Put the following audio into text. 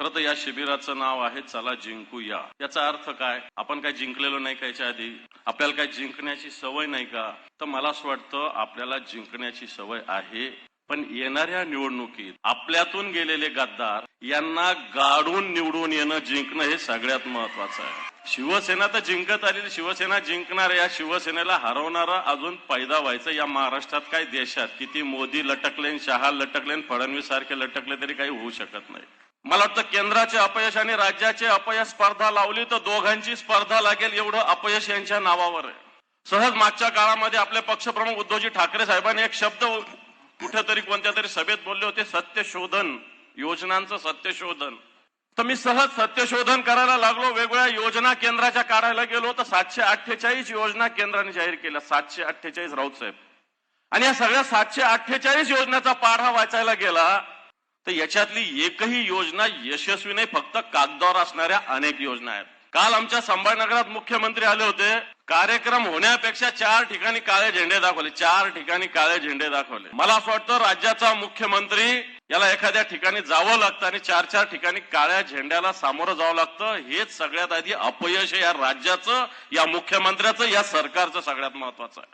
खरं तर या शिबिराचं नाव आहे चला जिंकूया. याचा अर्थ काय? आपण काय जिंकलेलो नाही का याच्या आधी? आपल्याला काय जिंकण्याची सवय नाही का? तर मला असं वाटतं आपल्याला जिंकण्याची सवय आहे. पण येणाऱ्या निवडणुकीत आपल्यातून गेलेले गद्दार यांना गाडून निवडून येणं जिंकणं हे सगळ्यात महत्वाचं आहे. शिवसेना तर जिंकत आलेली शिवसेना जिंकणार या शिवसेनेला हरवणारा अजून पैदा व्हायचं या महाराष्ट्रात काय देशात? किती मोदी लटकले शहा लटकले फडणवीस सारखे लटकले तरी काही होऊ शकत नाही. मला वाटतं केंद्राचे अपयश आणि राज्याचे अपयश स्पर्धा लावली तर दोघांची स्पर्धा लागेल एवढं अपयश यांच्या नावावर आहे. सहज मागच्या काळामध्ये आपले पक्षप्रमुख उद्धवजी ठाकरे साहेबांनी एक शब्द कुठेतरी कोणत्या तरी सभेत बोलले होते सत्यशोधन. योजनांचं सत्यशोधन. तर मी सहज सत्यशोधन करायला लागलो. वेगवेगळ्या योजना केंद्राच्या काढायला गेलो. तर सातशे अठ्ठेचाळीस योजना केंद्राने जाहीर केल्या. सातशे अठ्ठेचाळीस राऊत साहेब. आणि या सगळ्या सातशे अठ्ठेचाळीस योजनेचा पाढा वाचायला गेला तर याच्यातली एकही योजना यशस्वी नाही. फक्त कागदावर असणाऱ्या अनेक योजना आहेत. काल आमच्या संभाजीनगरात मुख्यमंत्री आले होते. कार्यक्रम होण्यापेक्षा चार ठिकाणी काळे झेंडे दाखवले चार ठिकाणी काळे झेंडे दाखवले. मला असं वाटतं राज्याचा मुख्यमंत्री याला एखाद्या ठिकाणी जावं लागतं आणि चार चार ठिकाणी काळ्या झेंड्याला सामोरं जावं लागतं. हेच सगळ्यात आधी अपयश या राज्याचं या मुख्यमंत्र्याचं या सरकारचं सगळ्यात महत्वाचं आहे.